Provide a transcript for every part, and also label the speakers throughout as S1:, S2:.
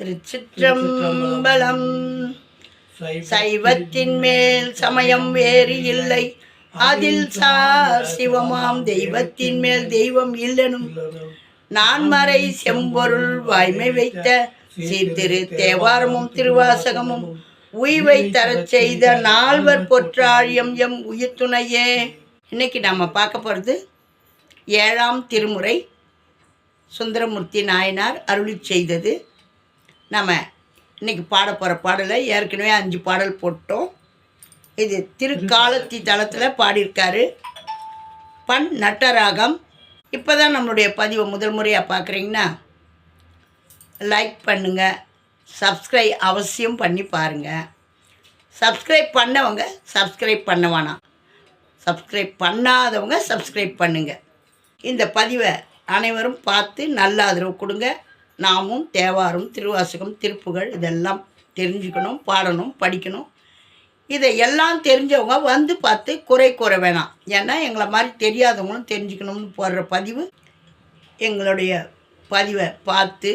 S1: திருச்சிற்றம்பலம். சைவத்தின் மேல் சமயம் வேறு இல்லை. அதில் சார் சிவமாம் தெய்வத்தின் மேல் தெய்வம் இல்லனும். நான்மறை செம்பொருள் வாய்மை வைத்த சீர்திரு தேவாரமும் திருவாசகமும் உய்வை தரச் செய்த நால்வர் பொற்றாழியம் எம் உயிர் துணையே இன்னைக்கு நம்ம பார்க்க போகிறது ஏழாம் திருமுறை. சுந்தரமூர்த்தி நாயனார் அருளி செய்தது நம்ம இன்றைக்கி பாட போகிற பாடலை ஏற்கனவே அஞ்சு பாடல் போட்டோம். இது திருக்காலத்தி தளத்தில் பாடியிருக்காரு பண் நட்டராகம். இப்போ தான் நம்மளுடைய பதிவை முதல் முறையாக பார்க்குறீங்கன்னா லைக் பண்ணுங்கள் சப்ஸ்கிரைப் அவசியம் பண்ணி பாருங்கள் சப்ஸ்கிரைப் பண்ணவங்க சப்ஸ்கிரைப் பண்ண வேணாம். சப்ஸ்கிரைப் பண்ணாதவங்க சப்ஸ்கிரைப் பண்ணுங்கள் இந்த பதிவை அனைவரும் பார்த்து நல்ல ஆதரவு கொடுங்க. நாமும் தேவாரம் திருவாசகம் திருப்புகழ் இதெல்லாம் தெரிஞ்சுக்கணும் பாடணும் படிக்கணும். இதை எல்லாம் தெரிஞ்சவங்க வந்து பார்த்து குறை கூற வேணாம். ஏன்னா எங்களை மாதிரி தெரியாதவங்களும் தெரிஞ்சுக்கணும்னு போடுற பதிவு எங்களுடைய பதிவை பார்த்து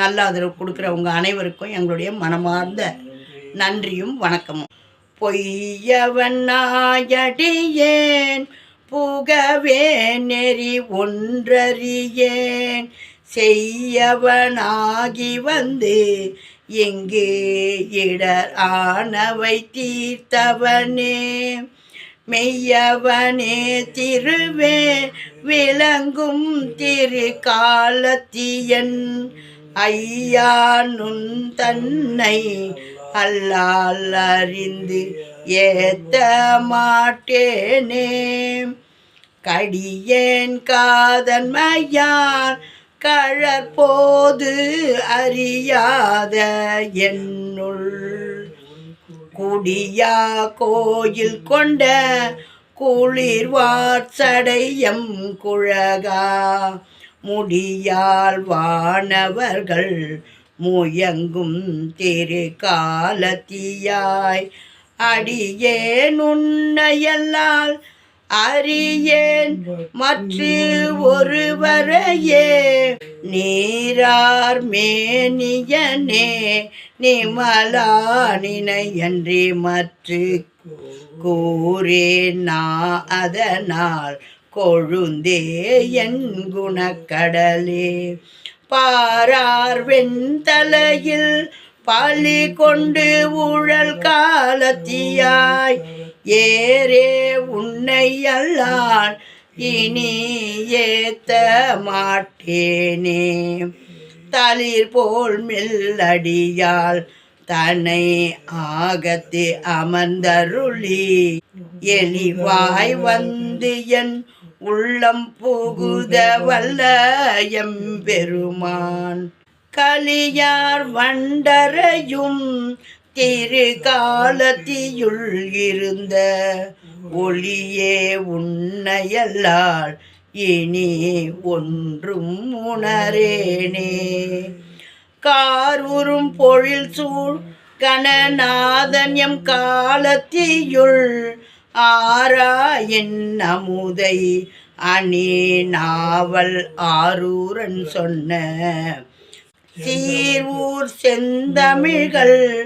S1: நல்ல ஆதரவு கொடுக்குறவங்க அனைவருக்கும் எங்களுடைய மனமார்ந்த நன்றியும் வணக்கமும். பொய்யவன் நாயடியேன் புகவே நெறி ஒன்றறியேன். செய்யவனாகி வந்து இங்கு இடர் ஆனவை தீர்த்தவனே. மெய்யவனே திருவே விளங்கும் திரு காலத்தியன் ஐயா நுண் தன்னை அல்லால் அறிந்து ஏத்த மாட்டேனே. கடியேன் காதன்மையார் கழற்போது அறியாத என்னுள். குடியா கோயில் கொண்ட குளிர்வாச்சடையம் குழகா. முடியால் வானவர்கள் முயங்கும் திரு காலத்தியாய் அடியேன் உன்னையல்லால் அறியேன் மற்ற ஒருவரையே. நீரார் மேனியனே நிமலா நினையன்றி மற்ற கூறேன் நான் அதனால். கொழுந்தே என் குணக்கடலே. பாரார் வெண்தலையில் பழி கொண்டு ஊழல் காலத்தியாய். ஏரே உன்னை அல்லான் இனி ஏத்த மாட்டேனே. தளிர் போல் மெல்லடியால் தன்னை ஆகத்து அமர்ந்தருளி. எலிவாய் வந்து என் உள்ளம் புகுத வல்ல எம்பெருமான். கலியார் வண்டரையும் திரு காலத்தியுள் இருந்த ஒளியே உன்னையல்லால் இனி ஒன்றும் உணரேனே. காரூரும் பொழில் சூழ் கணநாதன் எம் காலத்தியுள் ஆரா என் அமுதை அணி நாவல் ஆரூரன் சொன்ன. சீர்வூர் செந்தமிழ்கள்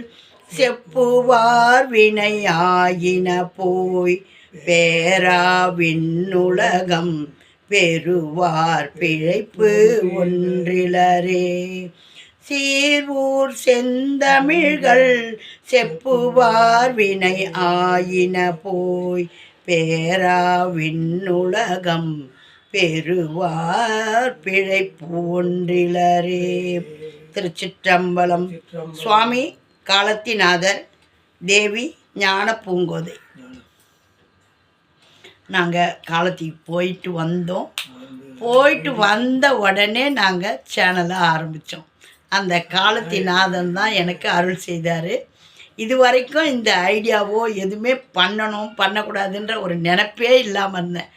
S1: செப்புவார் வினையாயின போய் பேரா விண்ணுலகம் பெறுவார் பிழைப்பு ஒன்றிலரே. சீர்வூர் செந்தமிழ்கள் செப்புவார் வினை ஆயின போய் பேரா விண்ணுலகம் பெறுவார் பிழைப்பு ஒன்றிலரே. திருச்சிற்றம்பலம். சுவாமி காலத்திநாதர் தேவி ஞான பூங்கோதை. நாங்கள் காலத்துக்கு போயிட்டு வந்தோம். போயிட்டு வந்த உடனே நாங்கள் சேனலை ஆரம்பித்தோம் அந்த காலத்திநாதன் தான் எனக்கு அருள் செய்தார். இது வரைக்கும் இந்த ஐடியாவோ எதுவுமே பண்ணணும் பண்ணக்கூடாதுன்ற ஒரு நினப்பே இல்லாமல் இருந்தேன்.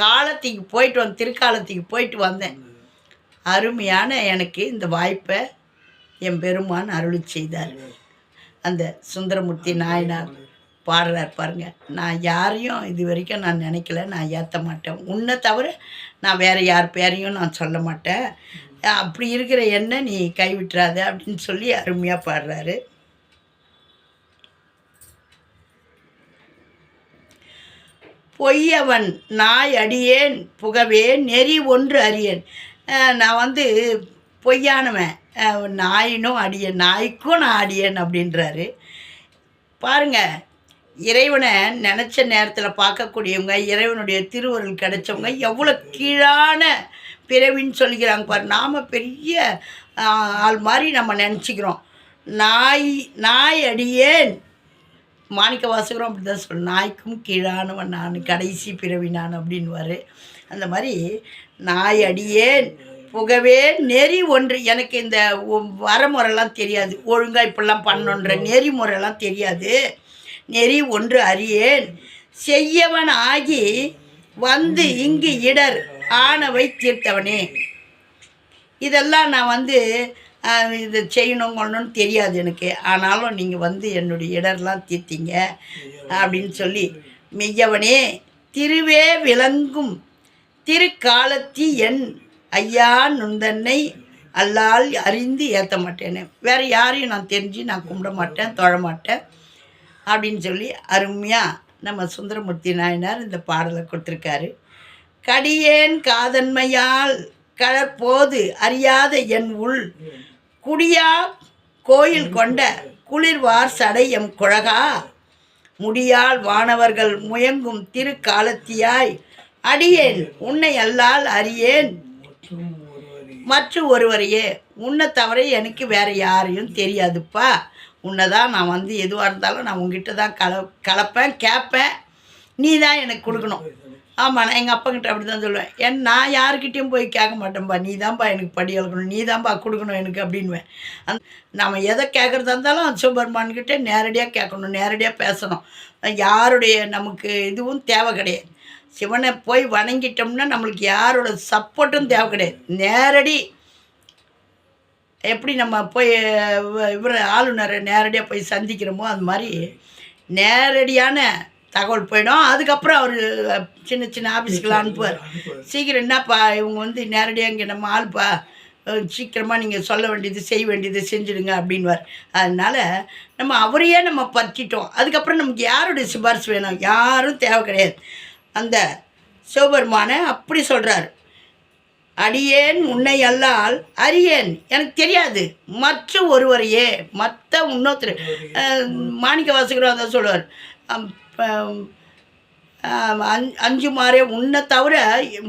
S1: காலத்துக்கு போயிட்டு வந்து திருக்காலத்துக்கு போயிட்டு வந்தேன். அருமையான எனக்கு இந்த வாய்ப்பை என் பெருமான் அருள் செய்தார். அந்த சுந்தரமூர்த்தி நாயனார் பாடுறார் பாருங்க. நான் யாரையும் இது வரைக்கும் நான் நினைக்கல. நான் ஏற்ற மாட்டேன். உன்னை தவிர நான் வேறு யார் பேரையும் நான் சொல்ல மாட்டேன். அப்படி இருக்கிற என்ன நீ கைவிட்டுறாத அப்படின்னு சொல்லி அருமையாக பாடுறாரு. பொய்யவன் நாய் அடியேன் புகவே நெறி ஒன்று அறியேன். நான் வந்து பொய்யானவன். நாயினும் அடியேன் நாய்க்கும் நான் அடியேன் அப்படின்றாரு. பாருங்க இறைவனை நினச்ச நேரத்தில் பார்க்கக்கூடியவங்க இறைவனுடைய திருவருள் கிடைச்சவங்க எவ்வளோ கீழான பிறவின்னு சொல்லிக்கிறாங்க பாரு. நாம் பெரிய ஆள் மாதிரி நம்ம நினச்சிக்கிறோம். நாய் நாய் அடியேன். மாணிக்க வாசகரும் அப்படி தான் சொல்லு நாய்க்கும் கீழானவன் நான் கடைசி பிறவி நான் அப்படின்வாரு அந்த மாதிரி நாய் அடியேன். புகவே நெறி ஒன்று. எனக்கு இந்த வரமுறைலாம் தெரியாது. ஒழுங்காக இப்படிலாம் பண்ணணுன்ற நெறிமுறைலாம் தெரியாது. நெறி ஒன்று அறியேன். செய்யவன் ஆகி வந்து இங்கு இடர். ஆனவை தீர்த்தவனே. இதெல்லாம் நான் வந்து இது செய்யணும் கொள்ளணும்னு தெரியாது எனக்கு. ஆனாலும் நீங்கள் வந்து என்னுடைய இடர்லாம் தீர்த்தீங்க அப்படின்னு சொல்லி மெய்யவனே திருவே விளங்கும் திருக்காலத்தி என் ஐயா நுந்தன்னை அல்லால் அறிந்து ஏற்ற மாட்டேன்னு வேறு யாரையும் நான் தெரிஞ்சு நான் கும்பிட மாட்டேன் தொழ மாட்டேன் அப்படின்னு சொல்லி அருமையாக நம்ம சுந்தரமூர்த்தி நாயனார் இந்த பாடலை கொடுத்துருக்காரு. கடியேன் காதன்மையால் கடற்போது அறியாத என் உள் குடியா கோயில் கொண்ட குளிர்வார் சடை எம் குழகா. முடியால் வானவர்கள் முயங்கும் திருக்காலத்தியாய் அடியேன் உன்னை அல்லால் அறியேன் மற்றும் ஒருவரையே. உன்னை தவிர எனக்கு வேற யாரையும் தெரியாதுப்பா. உன்னை தான் நான் வந்து எதுவாக இருந்தாலும் நான் உங்ககிட்ட தான் கல கலப்பேன் கேட்பேன் நீ தான் எனக்கு கொடுக்கணும். ஆமாம் நான் எங்கள் அப்பங்கிட்ட அப்படி தான் சொல்லுவேன். ஏன் நான் யாருக்கிட்டேயும் போய் கேட்க மாட்டேன்ப்பா நீ தான்ப்பா எனக்கு படி அளக்கணும் நீ தான்ப்பா கொடுக்கணும் எனக்கு அப்படின்வேன் அந் நம்ம எதை கேட்குறதா இருந்தாலும் சிவபெருமான்கிட்ட நேரடியாக கேட்கணும் நேரடியாக பேசணும். யாருடைய நமக்கு இதுவும் தேவை கிடையாது. சிவனை போய் வணங்கிட்டோம்னா நம்மளுக்கு யாரோட சப்போர்ட்டும் தேவை கிடையாது. நேரடி எப்படி நம்ம போய் இவர் ஆளுநரை நேரடியாக போய் சந்திக்கிறோமோ அது மாதிரி நேரடியான தகவல் போயிடும். அதுக்கப்புறம் அவர் சின்ன சின்ன ஆஃபீஸ்க்கெலாம் அனுப்புவார். சீக்கிரம் என்னப்பா இவங்க வந்து நேரடியாக இங்கே நம்ம ஆள்ப்பா சீக்கிரமாக நீங்கள் சொல்ல வேண்டியது செய்ய வேண்டியது செஞ்சுடுங்க அப்படின்வார் அதனால் நம்ம அவரையே நம்ம பற்றிட்டோம் அதுக்கப்புறம் நமக்கு யாருடைய சிபாரிசு வேணும்? யாரும் தேவை கிடையாது. அந்த சிவபெருமானை அப்படி சொல்கிறார் அடியேன் உன்னை அல்லால் அறியேன். எனக்கு தெரியாது. மற்ற ஒருவரையே மற்ற இன்னொருத்தர் மாணிக்க வாசகரும் அதை சொல்லுவார். அஞ் அஞ்சு மாறே உன்னை தவிர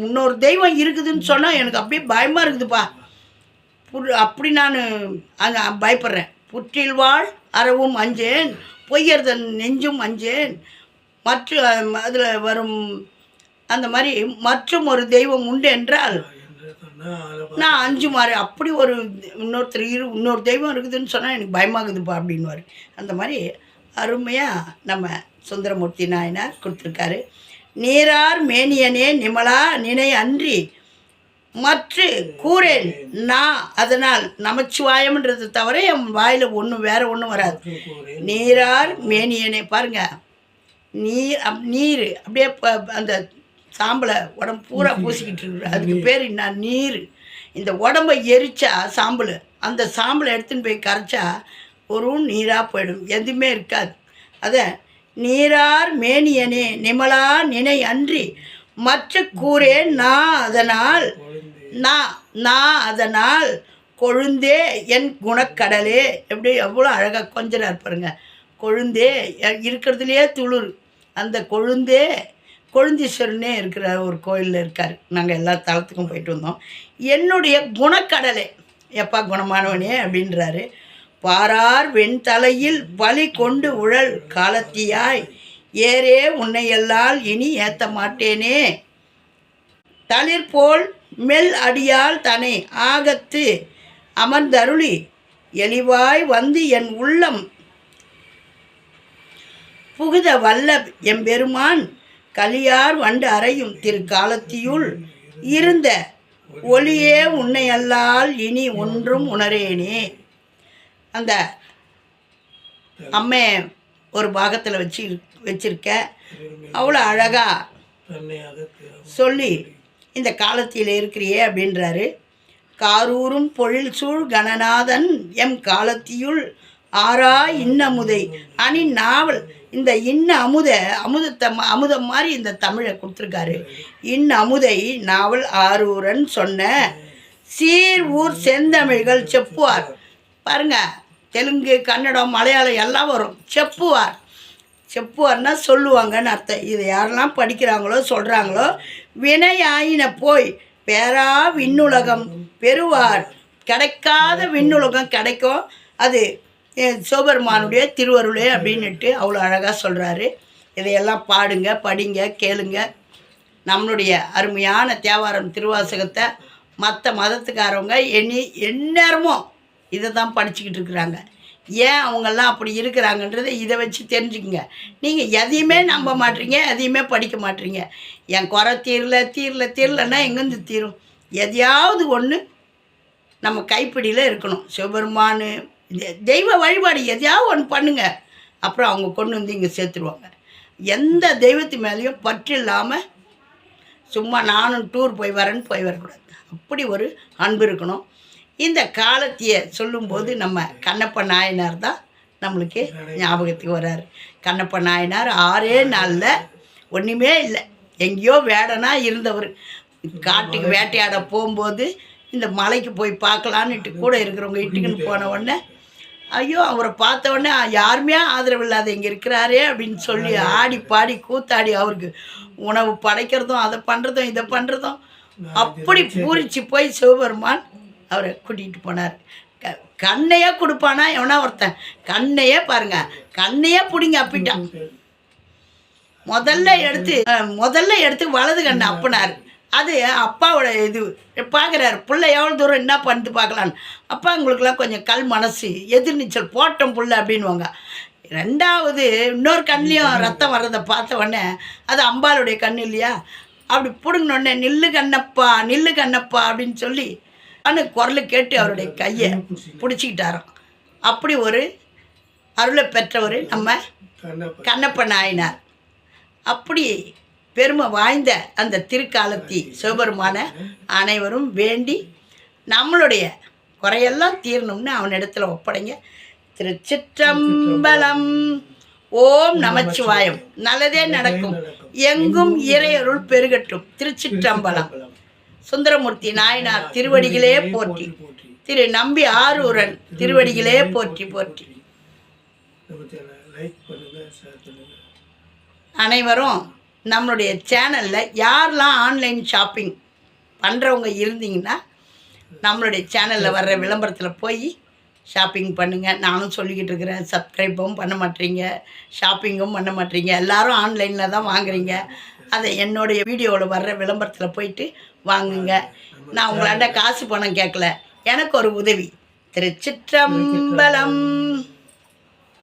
S1: இன்னொரு தெய்வம் இருக்குதுன்னு சொன்னால் எனக்கு அப்படியே பயமாக இருக்குதுப்பா. அப்படி நான் அங்கே பயப்படுறேன். புற்றில் வாழ் அறவும் அஞ்சேன். பொய்யர்தன் நெஞ்சும் அஞ்சேன். மற்ற அதில் வரும் அந்த மாதிரி மற்றும் ஒரு தெய்வம் உண்டு என்றால் நான் அஞ்சு மாறு அப்படி ஒரு இன்னொருத்தர் இரு இன்னொரு தெய்வம் இருக்குதுன்னு சொன்னால் எனக்கு பயமாகுதுப்பா அப்படின்வாரு அந்த மாதிரி அருமையாக நம்ம சுந்தரமூர்த்தி நாயனார் கொடுத்துருக்காரு. நீரார் மேனியனே நிமலா நினை அன்றி மற்ற கூறேன் நான் அதனால் நமச்சிவாயம்ன்றது தவிர என் வாயில் ஒன்றும் வேறு ஒன்றும் வராது. நீரார் மேனியனே பாருங்கள் நீர் அப் நீர். அப்படியே அந்த சாம்பலை உடம்பு பூரா பூசிக்கிட்டு இருக்கு. அதுக்கு பேர் என்ன? நீர். இந்த உடம்பை எரிச்சா சாம்பல். அந்த சாம்பலை எடுத்துன்னு போய் கரைச்சா ஒரு நீராக போயிடும். எதுவுமே இருக்காது. அத நீரார் மேனியனே நிமலா நினை அன்றி மற்ற கூறே நான் அதனால் நான் நான் அதனால் கொழுந்தே என் குணக்கடலே. எப்படி எவ்வளோ அழகாக கொஞ்சம் பாருங்க. கொழுந்தே இருக்கிறதுலையே துளிர். அந்த கொழுந்தே கொழுந்தீஸ்வரனே இருக்கிற ஒரு கோயிலில் இருக்கார். நாங்கள் எல்லா தலத்துக்கும் போயிட்டு வந்தோம். என்னுடைய குணக்கடலை எப்பா குணமானவனே அப்படின்றாரு. பாரார் வெண்தலையில் வலி கொண்டு உழல் காலத்தியாய் ஏரே உன்னையெல்லால் இனி ஏற்ற மாட்டேனே. தளிர் போல் மெல் அடியால் தனை ஆகத்து அமர்ந்தருளி எளிவாய் வந்து என் உள்ளம் புகுத வல்ல எம்பெருமான் கலியார் வண்டு அறையும் திருக்காலத்தியுள் இருந்த ஒளியே உன்னை அல்லால் இனி ஒன்றும் உணரேனே. அந்த அம்மே ஒரு பாகத்தில் வச்சு வச்சிருக்க. அவ்வளோ அழகாக சொல்லி இந்த காலத்தில் இருக்கிறியே அப்படின்றாரு. காரூரும் பொழில் சூழ் கணநாதன் எம் காலத்தியுள் ஆரா இன்னமுதை அணி நாவல் இந்த இன்ன அமுத அமுதத்தை அமுதம் மாதிரி இந்த தமிழை கொடுத்துருக்காரு. இன் அமுதை நாவல் ஆரூரன் சொன்ன சீர் ஊர் செந்தமிழ்கள் செப்புவார். பாருங்க தெலுங்கு கன்னடம் மலையாளம் எல்லாம் வரும். செப்புவார். செப்புவார்னா சொல்லுவாங்கன்னு அர்த்தம். இது யாரெல்லாம் படிக்கிறாங்களோ சொல்கிறாங்களோ வினையாயின போய் பேரா விண்ணுலகம் பெறுவார். கிடைக்காத விண்ணுலகம் கிடைக்கும். அது சிவபெருமானுடைய திருவருளே அப்படின்னுட்டு அவ்வளோ அழகாக சொல்கிறாரு இதையெல்லாம் பாடுங்க படிங்க கேளுங்க. நம்மளுடைய அருமையான தேவாரம் திருவாசகத்தை மற்ற மதத்துக்காரவங்க எண்ணி எந்நேரமும் இதை தான் படிச்சுக்கிட்டு இருக்கிறாங்க. ஏன் அவங்கெல்லாம் அப்படி இருக்கிறாங்கன்றதை இதை வச்சு தெரிஞ்சுக்குங்க. நீங்கள் எதையுமே நம்ப மாட்டீங்க எதையுமே படிக்க மாட்டீங்க. என் குறை தீரல தீரல தீரலன்னா எங்கேருந்து தீரும்? எதையாவது ஒன்று நம்ம கைப்பிடியில் இருக்கணும். சிவபெருமான் தெய்வ வழிபாடு எதையாவது ஒன்று பண்ணுங்கள் அப்புறம் அவங்க கொண்டு வந்து இங்கே சேர்த்துருவாங்க. எந்த தெய்வத்து மேலேயும் பற்று இல்லாமல் சும்மா நானும் டூர் போய் வரேன்னு போய் வரக்கூடாது. அப்படி ஒரு அன்பு இருக்கணும். இந்த காலத்திய சொல்லும்போது நம்ம கண்ணப்ப நாயனார் தான் நம்மளுக்கு ஞாபகத்துக்கு வர்றாரு கண்ணப்ப நாயனார் ஆறே நாளில் ஒன்றுமே இல்லை. எங்கேயோ வேடனா இருந்தவர். காட்டுக்கு வேட்டையாட போகும்போது இந்த மலைக்கு போய் பார்க்கலான்னுட்டு கூட இருக்கிறவங்க இட்டுக்குன்னு போன உடனே ஐயோ அவரை பார்த்த உடனே யாருமே ஆதரவு இல்லாத இங்கே இருக்கிறாரே அப்படின்னு சொல்லி ஆடி பாடி கூத்தாடி அவருக்கு உணவு படைக்கிறதும் அதை பண்ணுறதும் இதை பண்ணுறதும் அப்படி பூரிச்சு போய் சிவபெருமான் அவரை கூட்டிகிட்டு போனார். க கண்ணையே கொடுப்பானா எவனா ஒருத்தன்? கண்ணையே பாருங்க கண்ணையே பிடிங்க அப்பிட்டான் முதல்ல எடுத்து முதல்ல எடுத்து வலது கண்ணை அப்புனார். அது அப்பாவோட இது. பார்க்குறாரு புள்ள எவ்வளோ தூரம் என்ன பண்ணிட்டு பார்க்கலான்னு அப்பா உங்களுக்குலாம் கொஞ்சம் கல் மனசு எதிர்நீச்சல் போட்டோம் புள்ள அப்படின்வாங்க ரெண்டாவது இன்னொரு கண்லேயும் ரத்தம் வர்றதை பார்த்த உடனே அது அம்பாளுடைய கண் இல்லையா? அப்படி பிடுங்கின உடனே நில்லு கண்ணப்பா நில்லு கண்ணப்பா அப்படின்னு சொல்லி அனு குரல் கேட்டு அவருடைய கையை பிடிச்சிக்கிட்டாராம். அப்படி ஒரு அருளை பெற்றவர் நம்ம கண்ணப்ப நாயனார். அப்படி பெருமை வாய்ந்த அந்த திருக்காலத்தி சிவபெருமான அனைவரும் வேண்டி நம்மளுடைய குறையெல்லாம் தீரணும்னு அவனிடத்துல ஒப்படைங்க. திருச்சிற்றம்பலம். ஓம் நமச்சிவாயம். நல்லதே நடக்கும். எங்கும் இறையருள் பெருகட்டும். திருச்சிற்றம்பலம். சுந்தரமூர்த்தி நாயனார் திருவடிகளே போற்றி. திரு நம்பி ஆரூரன் திருவடிகளே போற்றி போற்றி. அனைவரும் நம்மளுடைய சேனலில் யாரெல்லாம் ஆன்லைன் ஷாப்பிங் பண்ணுறவங்க இருந்தீங்கன்னா நம்மளுடைய சேனலில் வர்ற விளம்பரத்தில் போய் ஷாப்பிங் பண்ணுங்கள் நானும் சொல்லிக்கிட்டு இருக்கிறேன் சப்ஸ்கிரைப்பும் பண்ண மாட்டீங்க ஷாப்பிங்கும் பண்ண மாட்டீங்க. எல்லாரும் ஆன்லைனில் தான் வாங்குறீங்க. அதை என்னுடைய வீடியோவில் வர்ற விளம்பரத்தில் போயிட்டு வாங்குங்க. நான் உங்களாண்ட காசு பணம் கேட்கல. எனக்கு ஒரு உதவி. திருச்சிற்றம்பலம்.